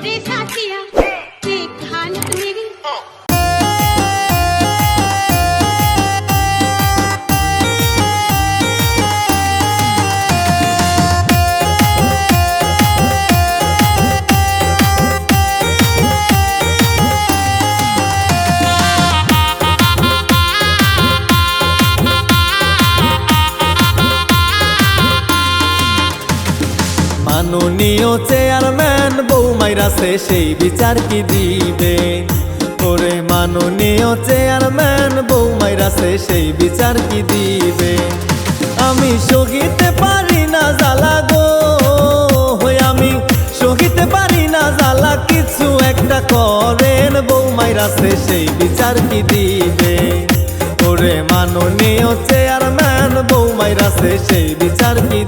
sonrisa hacía মাননীয় chairman বউ মাইরাছে সেই বিচার কি দিবে? ওরে মাননীয় চেয়ারম্যান বউ মাইরাছে সেই বিচার কি দিবে? আমি সহিতে পারি না জ্বালা গো আমি সহিতে পারি না জ্বালা, কিছু একটা করেন বউ মাইরাছে সেই বিচার কি দিবে? ওরে মাননীয় চেয়ারম্যান বউ মাইরাছে সেই বিচার কি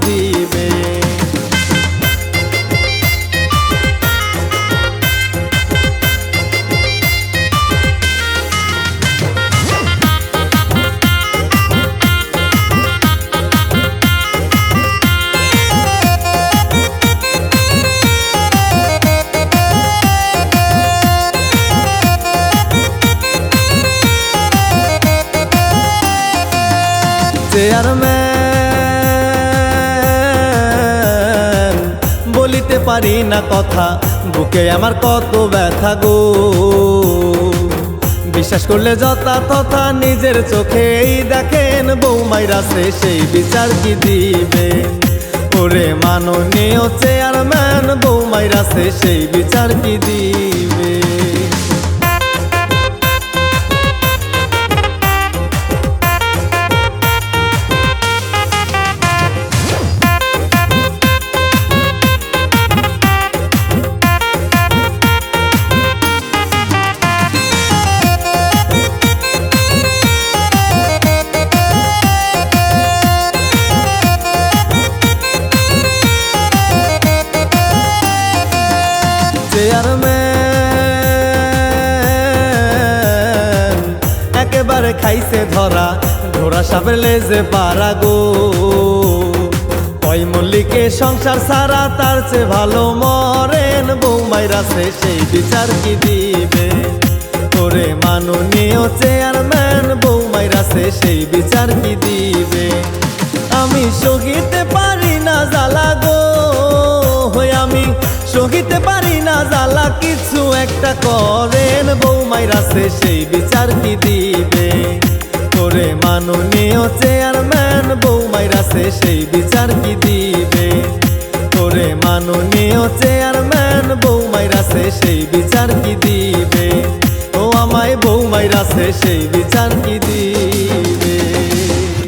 চেয়ারম্যান। বলিতে পারি না কথা, বুকে আমার কত ব্যথা গো। বিশ্বাস করলে যথা তথা নিজের চোখেই দেখেন বৌমাইরাছে সেই বিচার কি দিবে? ওরে মাননীয় চেয়ারম্যান বৌমাইরাছে সেই বিচার কি দিবে? চেয়ারম্যান। একেবারে খাইছে ধরা, ঘোড়া সাপের লেজে পারা গো। ওই মল্লিকে সংসার সারা তার চেয়ে ভালো মরেন বৌমাইরাছে সেই বিচার কি দিবে? ওরে মাননীয় চেয়ারম্যান বৌমাইরাছে সেই বিচার কি দিবে? আমি সহিতে পারি না জ্বালা গো। হয়ে আমি সহিতে পারি জ্বালা কিছু একটা করেন বৌমাইরাছে সেই বিচার কি দিবে? করে মাননীয় চেয়ারম্যান বৌমাইরাছে সেই বিচার কি দিবে? করে মাননীয় চেয়ারম্যান বৌমাইরাছে সেই বিচার কি দিবে? ও আমায় বৌমাইরাছে সেই বিচার কি দিবে?